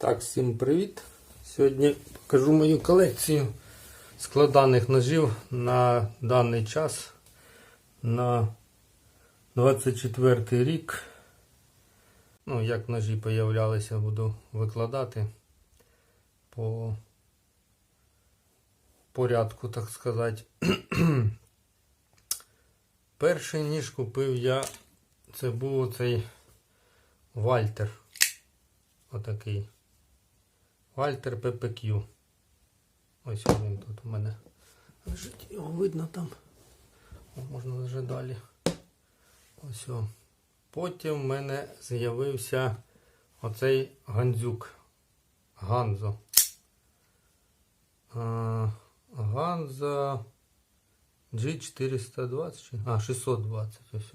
Так, всім привіт! Сьогодні покажу мою колекцію складаних ножів на даний час на 24 рік. Ну, як ножі появлялися, буду викладати по порядку, так сказати. Перший ніж купив я, це був цей Вальтер. Отакий. Вальтер PPQ. Ось він тут у мене лежить. Його видно там. О, можна вже далі. Ось. О. Потім в мене з'явився оцей гандзюк. Ганзо. А, Ганза G420. чи- А, 620. Ось.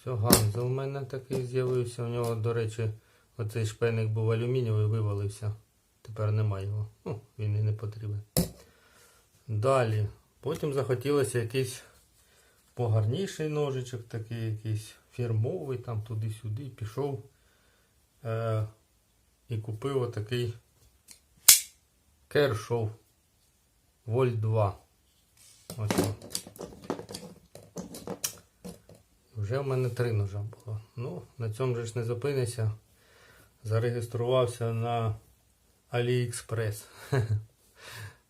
Все, Ганза у мене такий з'явився. У нього, до речі, оцей шпейник був алюмінієвий, вивалився. Тепер немає його. Ну, він і не потрібен. Далі. Потім захотілося якийсь погарніший ножичок, такий якийсь фірмовий, там туди-сюди. Пішов е- і купив отакий Kershaw Volt 2. Ось. Вже в мене три ножа було. Ну, на цьому ж не зупинися. Зареєструвався на AliExpress.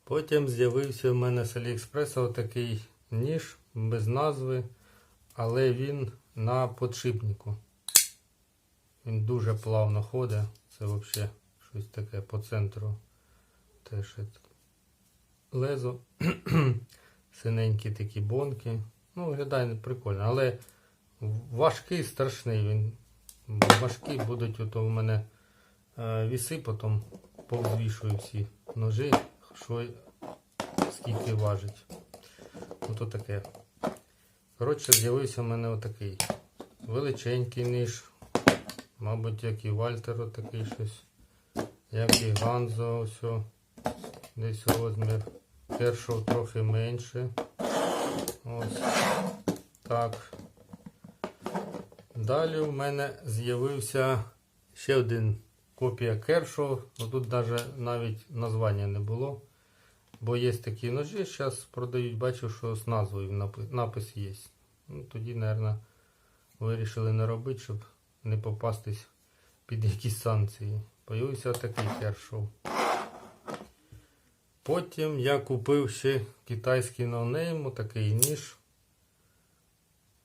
Потім з'явився в мене з AliExpress отакий ніж без назви, але він на подшипнику. Він дуже плавно ходить. Це взагалі щось таке по центру. Теж лезо. Синенькі такі бонки. Ну, виглядає прикольно, але важкий, страшний. Він важкі будуть ото в мене е, віси, потім повзвішую всі ножи, що скільки важить. Ото таке. Коротше, з'явився в мене отакий величенький ніж. Мабуть, як і Вальтер отакий щось. Як і Ганзо, ось. Десь розмір. Першого трохи менше. Ось. Так. Далі в мене з'явився ще один копія Кершоу. Ну, Тут навіть, названня не було. Бо є такі ножі, зараз продають, бачу, що з назвою напис, є. Ну, тоді, мабуть, вирішили не робити, щоб не попастись під якісь санкції. Появився такий Кершоу. Потім я купив ще китайський ноунейм, такий ніж.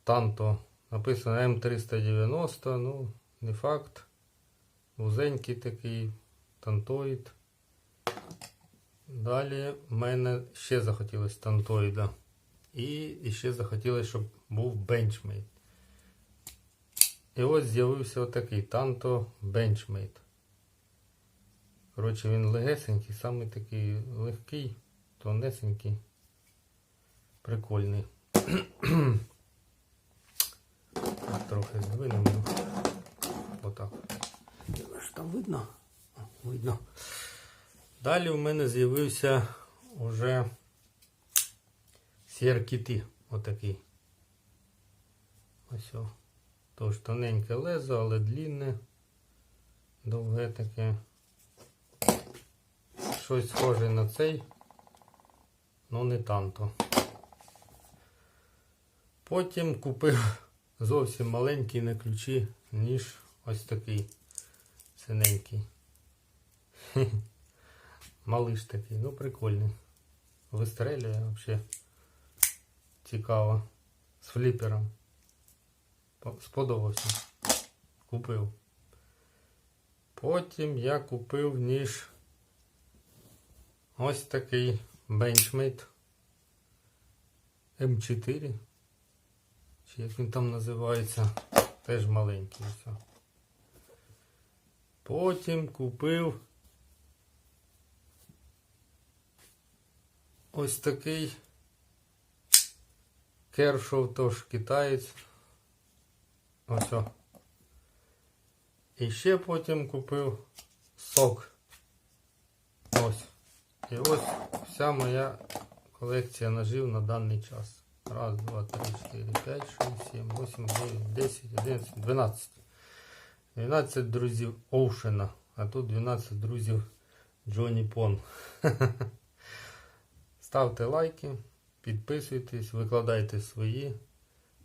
Танто. Написано М390, ну, не факт. Вузенький такий, тантоїд. Далі в мене ще захотілося тантоїда. І, ще захотілося, щоб був бенчмейт. І ось з'явився отакий танто бенчмейт. Коротше, він легесенький, саме такий легкий, тонесенький, прикольний. Трохи здвинемо. Отак. Ж там видно? Видно. Далі в мене з'явився уже сіркіти. Отакий. Ось о. Тож тоненьке лезо, але длінне, довге таке. Щось схоже на цей, але не танто. Потім купив зовсім маленький на ключі, ніж ось такий синенький. Малиш такий, ну прикольний. Вистрелює взагалі. Цікаво. З фліпером. Сподобався. Купив. Потім я купив ніж ось такий бенчмейт М4. Чи як він там називається, теж маленький. Все. Потім купив ось такий Кершов, тож китаєць. Ось. І ще потім купив сок. Ось. І ось вся моя колекція ножів на даний час. Раз, два, три, чотири, п'ять, шість, сім, вісім, дев'ять, десять, одинадцять, дванадцять. 12 друзів Оушена а тут 12 друзів Джоні Пон. Ставте лайки, підписуйтесь, викладайте свої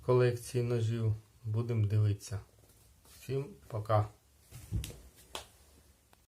колекції ножів. Будемо дивитися. Всім пока.